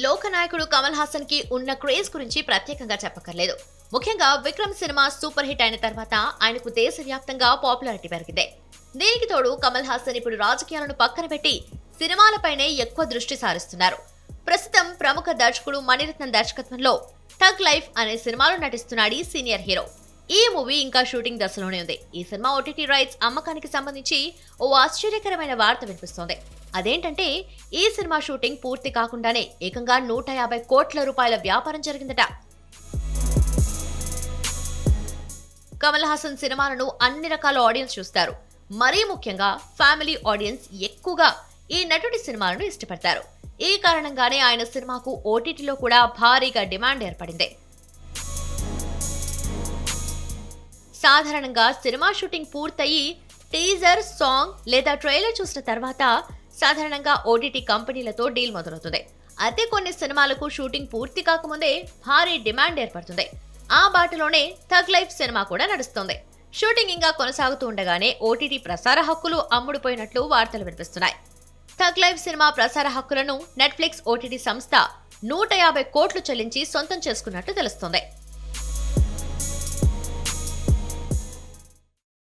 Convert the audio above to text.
లోకనాయకుడు కమల్ హాసన్కి ఉన్న క్రేజ్ గురించి ప్రత్యేకంగా చెప్పక్కర్లేదు. ముఖ్యంగా విక్రమ్ సినిమా సూపర్ హిట్ అయిన తర్వాత ఆయనకు దేశవ్యాప్తంగా పాపులారిటీ పెరిగింది. దీనికి తోడు కమల్ హాసన్ ఇప్పుడు రాజకీయాలను పక్కన పెట్టి సినిమాలపైనే ఎక్కువ దృష్టి సారిస్తున్నారు. ప్రస్తుతం ప్రముఖ దర్శకుడు మణిరత్నం దర్శకత్వంలో థగ్ లైఫ్ అనే సినిమాలో నటిస్తున్నాడు ఈ సీనియర్ హీరో. ఈ మూవీ ఇంకా షూటింగ్ దశలోనే ఉంది. ఈ సినిమా ఓటీటీ రైట్స్ అమ్మకానికి సంబంధించి ఓ ఆశ్చర్యకరమైన వార్త వినిపిస్తోంది. అదేంటంటే ఈ సినిమా షూటింగ్ పూర్తి కాకుండానే ఏకంగా నూట యాభై కోట్ల రూపాయల వ్యాపారం జరిగిందట. కమల్ హాసన్ సినిమాలను అన్ని రకాల ఆడియన్స్ చూస్తారు. మరీ ముఖ్యంగా ఫ్యామిలీ ఆడియన్స్ ఎక్కువగా ఈ నటుడి సినిమాలను ఇష్టపడతారు. ఈ కారణంగానే ఆయన సినిమాకు ఓటీటీలో కూడా భారీగా డిమాండ్ ఏర్పడింది. సాధారణంగా సినిమా షూటింగ్ పూర్తయి టీజర్ సాంగ్ లేదా ట్రైలర్ చూసిన తర్వాత సాధారణంగా ఓటీటీ కంపెనీలతో డీల్ మొదలవుతుంది. అయితే కొన్ని సినిమాలకు షూటింగ్ పూర్తి కాకముందే భారీ డిమాండ్ ఏర్పడుతుంది. ఆ బాటలోనే థగ్ లైఫ్ సినిమా కూడా నడుస్తుంది. షూటింగ్ ఇంకా కొనసాగుతూ ఉండగానే ఓటీటీ ప్రసార హక్కులు అమ్ముడుపోయినట్లు వార్తలు వినిపిస్తున్నాయి. థగ్ లైఫ్ సినిమా ప్రసార హక్కులను నెట్ఫ్లిక్స్ ఓటీటీ సంస్థ నూట యాభై కోట్లు చెల్లించి సొంతం చేసుకున్నట్లు తెలుస్తోంది.